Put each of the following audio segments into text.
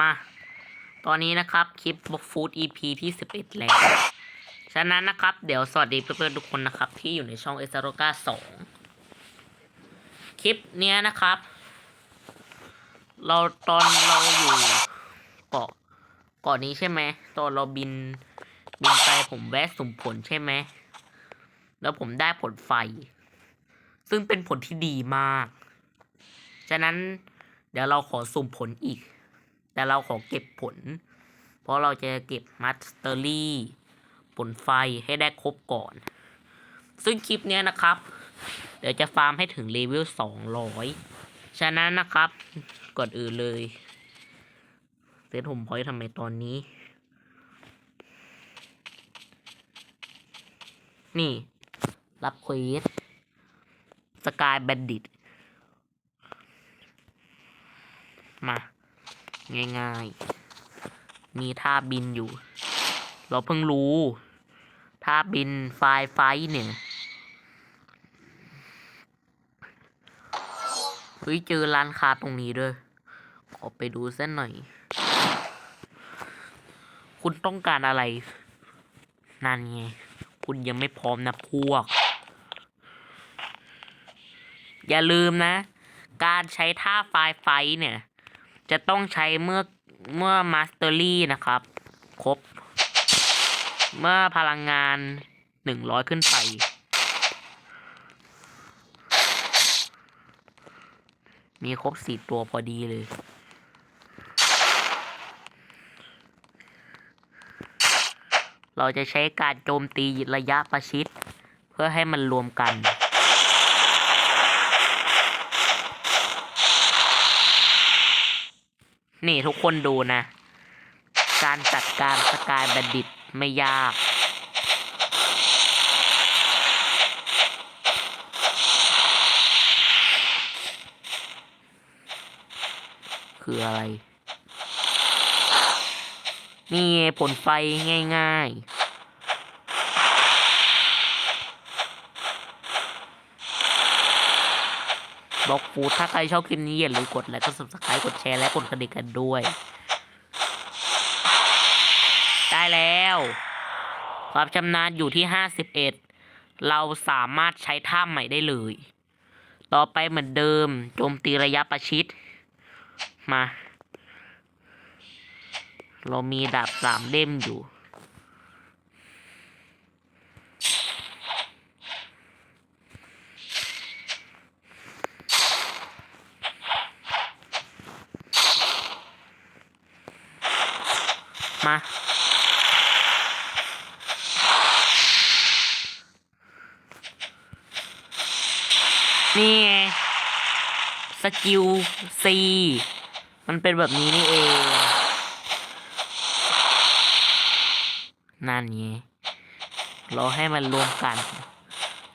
มา ตอนนี้นะครับคลิปบ็อกฟูด EP ที่ 11 แล้ว ฉะนั้นนะครับ เดี๋ยวสวัสดีเพื่อนๆทุกคนนะครับ ที่อยู่ในช่องเอสโรกา2คลิปเนี้ยนะครับ เราตอนเราอยู่เกาะเกาะนี้ใช่ไหมตอนเราบินบินไปผมแวะสุ่มผลใช่ไหมแล้วผมได้ผลไฟ ซึ่งเป็นผลที่ดีมาก ฉะนั้นเดี๋ยวเราขอสุ่มผลอีก แต่เราขอเก็บผล เพราะเราจะเก็บมัสเตอรี่ผลไฟให้ได้ครบก่อน ซึ่งคลิปนี้นะครับ เดี๋ยวจะฟาร์มให้ถึงเลเวลสองร้อยฉะนั้นนะครับก่อนอื่นเลยเซตผมพอยต์ทำไมตอนนี้ นี่ รับเควสสกายแบนดิต มา ง่าย ๆ มีท่าบินอยู่ เราเพิ่งรู้ ท่าบินไฟไฟเนี่ยเฮ้ยเจอร้านค้าตรงนี้ด้วย ขอไปดูเส้นหน่อย คุณต้องการอะไร นั่นไง คุณยังไม่พร้อมนะพวก อย่าลืมนะ การใช้ท่าไฟไฟเนี่ย จะต้องใช้เมื่อเมื่อมาสเตอรี่นะครับ ครบ เมื่อพลังงานหนึ่งร้อยขึ้นไปมีครบสี่ตัวพอดีเลย เราจะใช้การโจมตีระยะประชิด เพื่อให้มันรวมกัน นี่ทุกคนดูนะ การจัดการสกายบัณฑิตไม่ยาก คืออะไร นี่ผลไฟง่าย ๆ บล็อกฟูดถ้าใครชอบคลิปนี้อย่าลืมกดไลค์กด subscribe กดแชร์และกดกระดิ่งกันด้วย ได้แล้ว ความชำนาญอยู่ที่51เราสามารถใช้ท่าใหม่ได้เลย ต่อไปเหมือนเดิมโจมตีระยะประชิด มา เรามีดาบสามเล่มอยู่ มา นี่ไงสกิลซีมันเป็นแบบนี้นี่เอง นั่นไงเราให้มันรวมกัน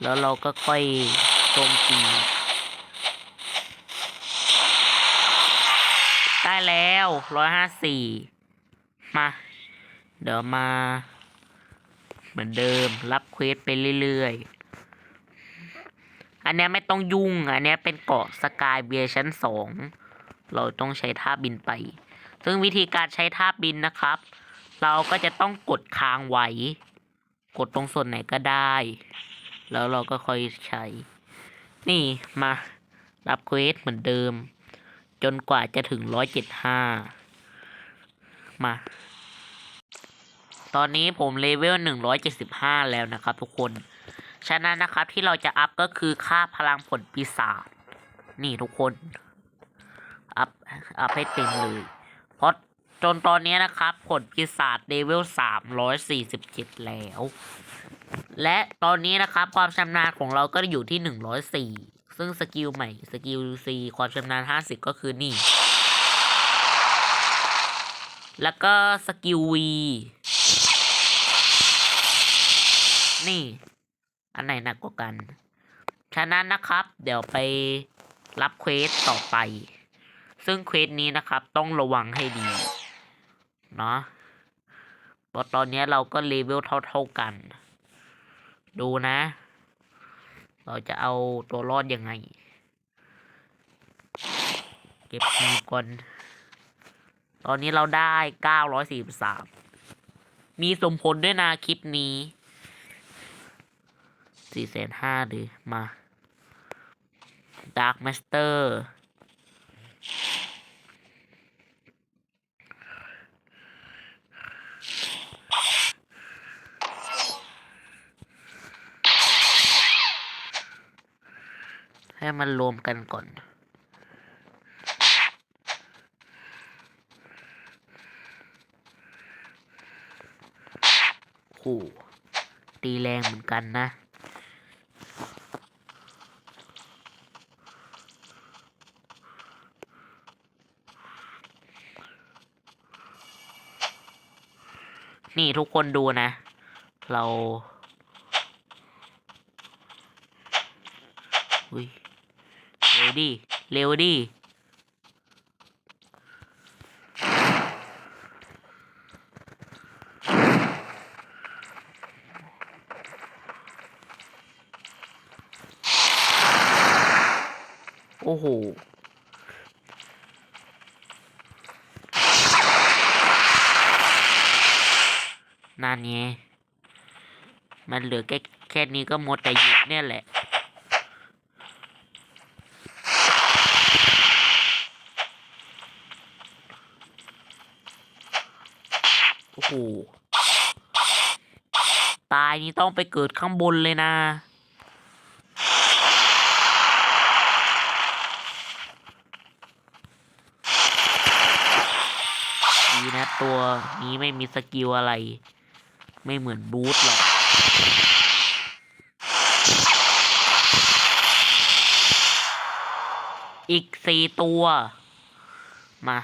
แล้วเราก็ค่อยโจมตีได้แล้วร้อยห้าสี่ เดี๋ยวมา เหมือนเดิมรับเควสไปเรื่อยๆ อันนี้ไม่ต้องยุ่ง อันนี้เป็นเกาะสกายเบียชั้นสอง เราต้องใช้ท่าบินไป ซึ่งวิธีการใช้ท่าบินนะครับ เราก็จะต้องกดค้างไว้ กดตรงส่วนไหนก็ได้ แล้วเราก็ค่อยใช้ นี่มารับเควสเหมือนเดิม จนกว่าจะถึงร้อยเจ็ดห้ามา ตอนนี้ผมเลเวลหนึ่งร้อยเจ็ดสิบห้าแล้วนะครับทุกคน ฉะนั้นนะครับที่เราจะอัพก็คือค่าพลังผลปีศาจ นี่ทุกคน อัพ อัพให้เต็มเลย เพราะจนตอนนี้นะครับ ผลปีศาจเลเวลสามร้อยสี่สิบเจ็ดแล้ว และตอนนี้นะครับความชำนาญของเราก็อยู่ที่หนึ่งร้อยสี่ซึ่งสกิลใหม่ สกิลซีความชำนาญห้าสิบก็คือนี่ แล้วก็สกิลวี นี่ อันไหนหนักกว่ากัน ฉะนั้นนะครับ เดี๋ยวไปรับเควสต่อไป ซึ่งเควสนี้นะครับต้องระวังให้ดี เนาะเพราะตอนนี้เราก็เลเวลเท่าๆกัน ดูนะ เราจะเอาตัวรอดยังไง เก็บคีก่อน ตอนนี้เราได้เก้าร้อยสี่สามมีสมผลด้วยนะคลิปนี้ สี่แสนห้าเลยมา Dark Master ให้มันรวมกันก่อนโอ้โหตีแรงเหมือนกันนะ นี่ทุกคนดูนะ เราอุ้ยเร็วดิเร็วดิโอ้โห นั่น ไงมันเหลือแค่แค่นี้ก็หมดแต่หยุดเนี่ยแหละโอ้โหตายนี่ต้องไปเกิดข้างบนเลยนะดีนะตัวนี้ไม่มีสกิลอะไร ไม่เหมือนบูธหรอกอีกสี่ตัว มา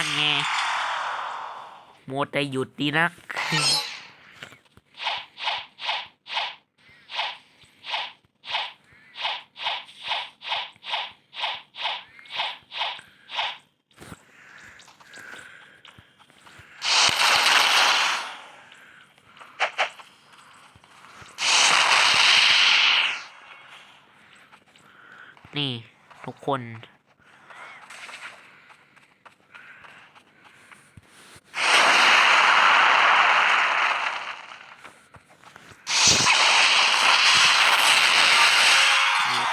นั่นไงโมดแต่หยุดดีนัก นี่ ทุกคน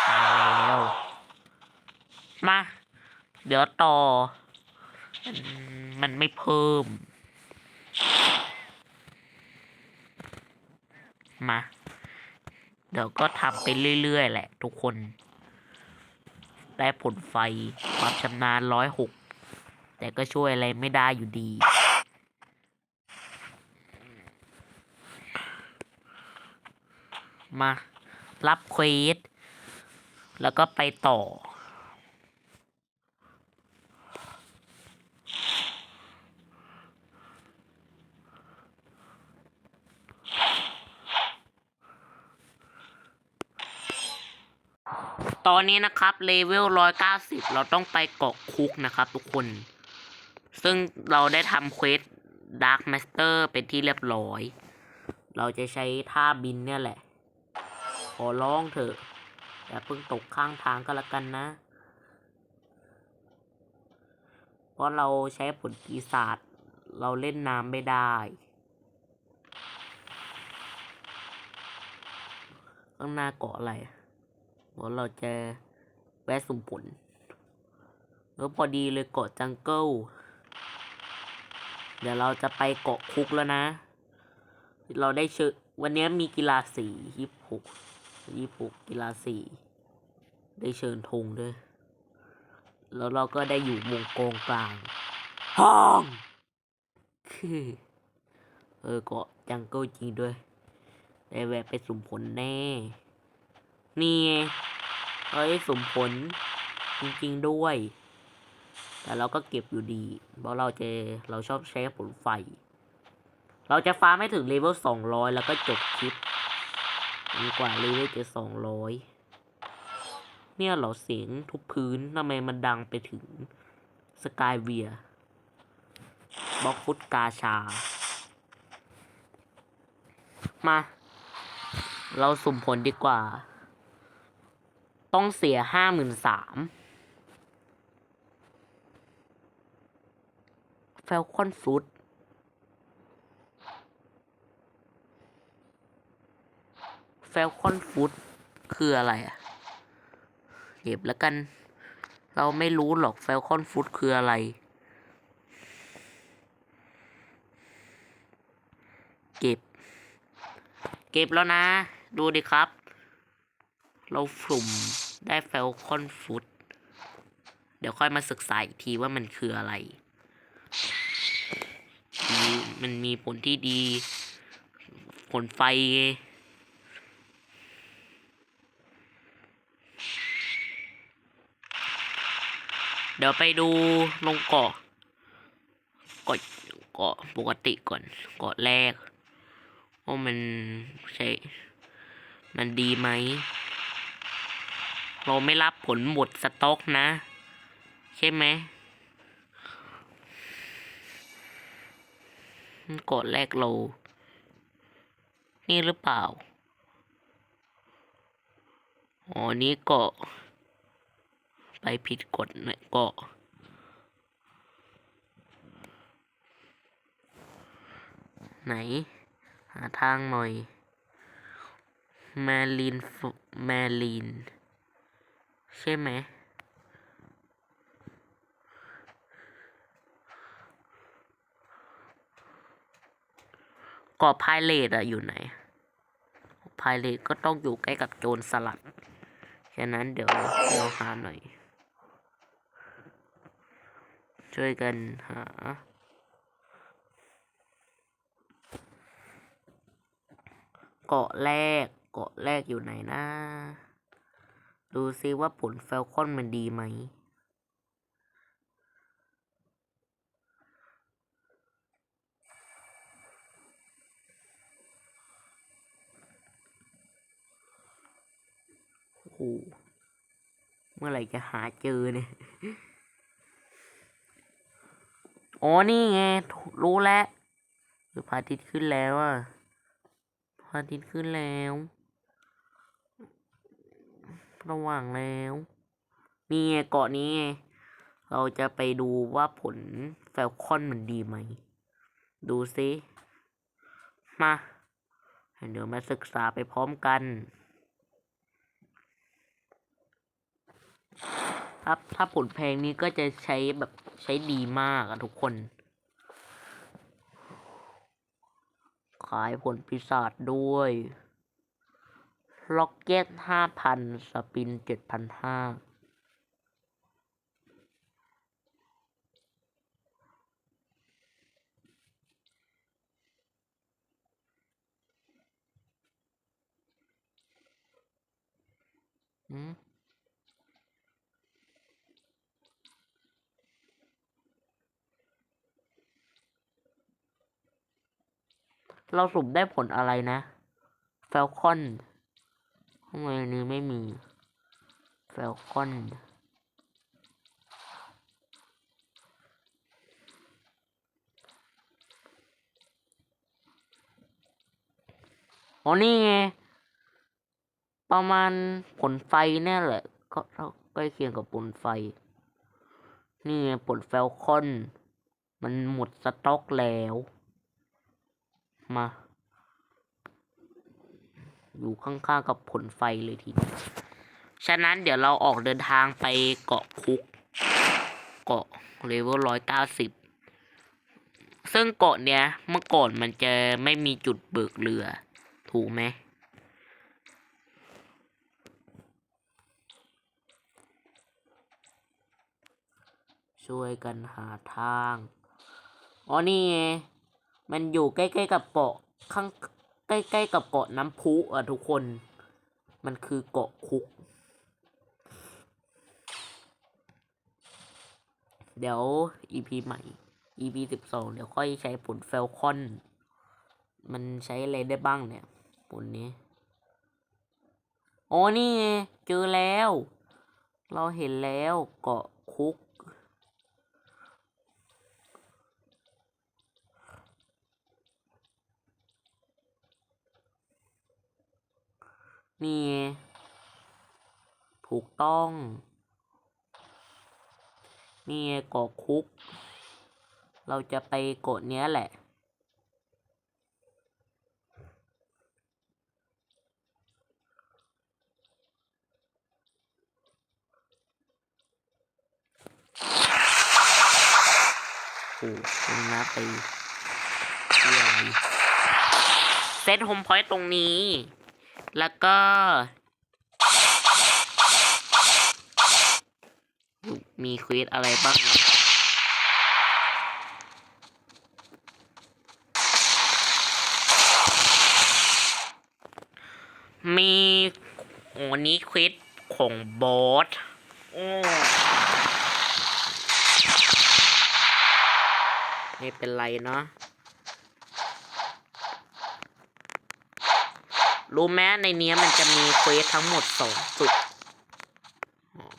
ตายแล้ว มา เดี๋ยวต่อ มันไม่เพิ่ม มา เดี๋ยวก็ทำไปเรื่อย ๆ แหละ ทุกคน ได้ผลไฟความชำนาญร้อยหก แต่ก็ช่วยอะไรไม่ได้อยู่ดีมา รับเควสแล้วก็ไปต่อ ตอนนี้นะครับเลเวลร้อยเก้าสิบเราต้องไปเกาะคุกนะครับทุกคน ซึ่งเราได้ทำเควสดาร์ m มสเตอร์เป็นที่เรียบร้อย เราจะใช้ท่าบินเนี่ยแหละ ขอร้องเถอะอย่าเพิ่งตกข้างทางก็แล้วกันนะ เพราะเราใช้ผลปีศาจเราเล่นน้ำไม่ได้ ข้างหน้าเกาะอะไร เดี๋ยวเราจะแวะสุ่มผล แล้วพอดีเลยเกาะจังเกิลเดี๋ยวเราจะไปเกาะคุกแล้วนะ เราได้เชิญวันนี้มีกีฬาสียี่หกยี่หกกีฬาสีได้เชิญธงด้วย แล้วเราก็ได้อยู่วงกองกลาง ห้องคือเออเกาะจังเกิลจริงด้วยแต่แวะไปสุ่มผลแน่ นี่เฮ้ยสมผลจริงๆด้วย แต่เราก็เก็บอยู่ดี เพราะเราจะเราชอบใช้ผลไฟ เราจะฟาร์มให้ถึงเลเวลสองร้อยแล้วก็จบคลิปดีกว่าเลเวลจะสองร้อยเนี่ยเหรอเสียงทุบพื้นทำไมมันดังไปถึงสกายเวียบล็อกฟุตกาชา มา เราสุ่มผลดีกว่า ต้องเสียห้าหมื่นสามเฟลคอนฟรุตเฟลคอนฟรุตคืออะไรอะเก็บแล้วกัน เราไม่รู้หรอกเฟลคอนฟรุตคืออะไรเก็บ เก็บแล้วนะ ดูดิครับ เราสุ่ม ได้เฟลคอนฟุตเดี๋ยวค่อยมาศึกษาอีกทีว่ามันคืออะไรมีมันมีผลที่ดี ผลไฟ เดี๋ยวไปดูลงเกาะเกาะเกาะปกติก่อนเกาะแรกว่ามันใช่ มันดีไหม เราไม่รับผลหมดสต็อกนะ ใช่ไหมกดแรกเรา นี่หรือเปล่า อ๋อ นี่เกาะไปผิดกฎนะเกาะไหน หาทางหน่อย แมลินฟแมลิน ใช่ไหมเกาะพายเลตอะอยู่ไหนพายเลตก็ต้องอยู่ใกล้กับโจรสลัดฉะนั้นเดี๋ยวเราหาหน่อย ช่วยกันหาเกาะแรกเกาะแรกอยู่ไหนนะ ดูซิว่าผลเฟลคอนมันดีไหม โอ้โห เมื่อไหร่จะหาเจอเนี่ย อ๋อ นี่ไง รู้แล้วพระอาทิตย์ขึ้นแล้วอะพระอาทิตย์ขึ้นแล้ว ระหว่างแล้ว นี่ไงเกาะนี้ เราจะไปดูว่าผลแฟลคอนมันดีไหม ดูซิมาเดี๋ยวมาศึกษาไปพร้อมกัน ถ้าถ้าผลแพงนี้ก็จะใช้แบบใช้ดีมากอะทุกคน ขายผลปีศาจด้วย ล็อกเก็ตห้าพันสปินเจ็ดพันห้าอืมเราสุ่มได้ผลอะไรนะเฟลคอนำไมอันนี้ไม่มีเฟลคอนอ๋อนี่ไง ประมาณผลไฟเนี่แหละ ก็ใกล้เคียงกับผลไฟ นี่ไงผลเฟลคอน มันหมดสต็อกแล้ว มา อยู่ข้างๆกับผลไฟเลยทีเดียวฉะนั้นเดี๋ยวเราออกเดินทางไปเกาะคุก เกาะเลเวลร้อยเก้าสิบซึ่งเกาะเนี้ยเมื่อก่อนมันจะไม่มีจุดเบิกเรือ ถูกไหมช่วยกันหาทาง อ๋อนี่ไง มันอยู่ใกล้ๆกับเกาะข้าง ใกล้ๆกับเกาะน้ำพุอะทุกคน มันคือเกาะคุก เดี๋ยว EP ใหม่ EP สิบสองเดี๋ยวค่อยใช้ผลเฟลคอน มันใช้อะไรได้บ้างเนี่ย ผลนี้โอ้นี่ไงเจอแล้ว เราเห็นแล้วเกาะคุก นี่ ถูกต้อง นี่กาะคุก เราจะไปกาะเนี้ยแหละ โอ้คุณนะไปเตียวเซตโฮมพอยต์ตรงนี้ แล้วก็มีควิสอะไรบ้างมีโอ้นี้ควิสของบอสไม่เป็นไรเนาะ รู้ไหมในเนี้ยมันจะมีเควสทั้งหมดสองจุด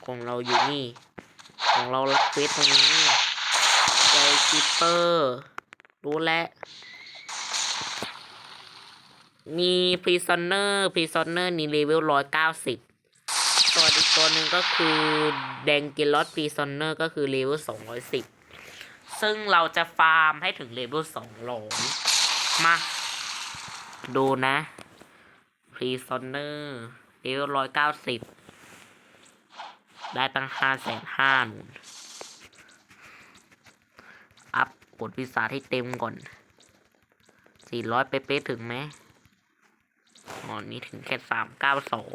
ของเราอยู่นี่ ของเรารับเควสตรงนี้ใจคิปเปอร์ รู้แล้วมีพรีซอนเนอร์พรีซอนเนอร์นี่เลเวลร้อยเก้าสิบส่วนอีกตัวหนึ่งก็คือแดงกิลลอตพรีซอนเนอร์ก็คือเลเวลสองร้อยสิบซึ่งเราจะฟาร์มให้ถึงเลเวลสองร้อยมา ดูนะ พรีซอนเนอร์เลเวลร้อยเก้าสิบได้ตั้งห้าแสนห้าหนุนอัพกดพิศาจให้เต็มก่อนสี่ร้อยเป๊ะๆถึงไหมอ๋อนี่ถึงแค่สามเก้าสอง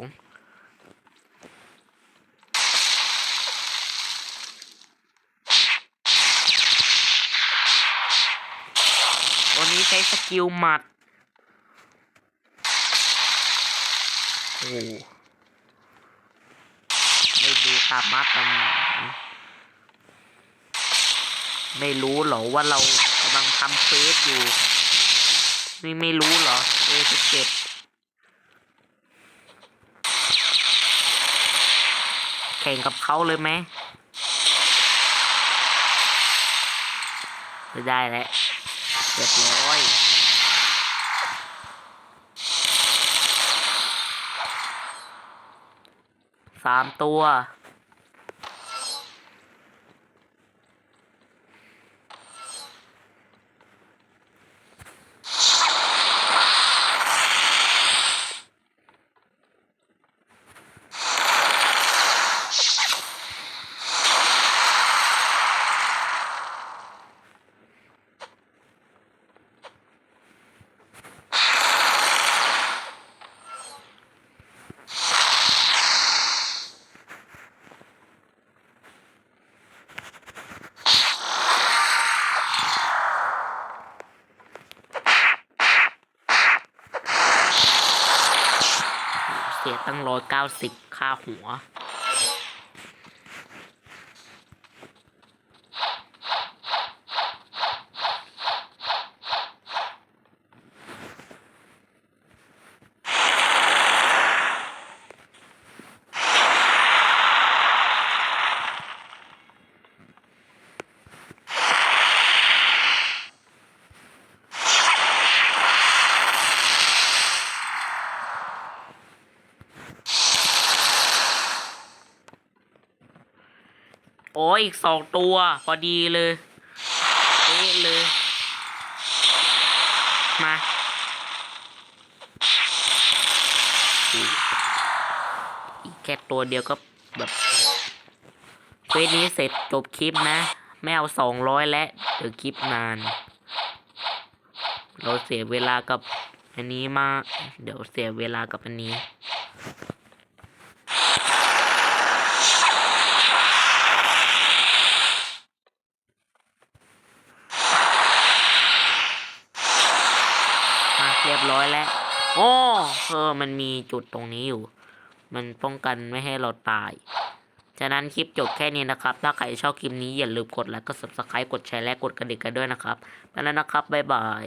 วันนี้ใช้สกิลหมัด โอ้ไม่ดูตามมาตามไม่รู้เหรอว่าเรากำลังทำเฟซอยู่ นี่ไม่รู้เหรอเอสิบเจ็ดแข่งกับเขาเลยไหมไม่ได้แล้วเรียบร้อย สามตัว 90 ค่าหัว อ้ยอีกสองตัว พอดีเลยเป๊ะเลย มาอีกแค่ตัวเดียวก็แบบเวสนี้เสร็จจบคลิปนะ ไม่เอาสองร้อยและเดี๋ยวคลิปนาน เราเสียเวลากับอันนี้มาก เดี๋ยวเสียเวลากับอันนี้ ร้อยแล้ว โอ้ เออมันมีจุดตรงนี้อยู่ มันป้องกันไม่ให้เราตาย ฉะนั้นคลิปจบแค่นี้นะครับ ถ้าใครชอบคลิปนี้อย่าลืมกดไลค์กด subscribe กดแชร์และกดกระดิ่งกันด้วยนะครับแล้วนะครับบ๊ายบาย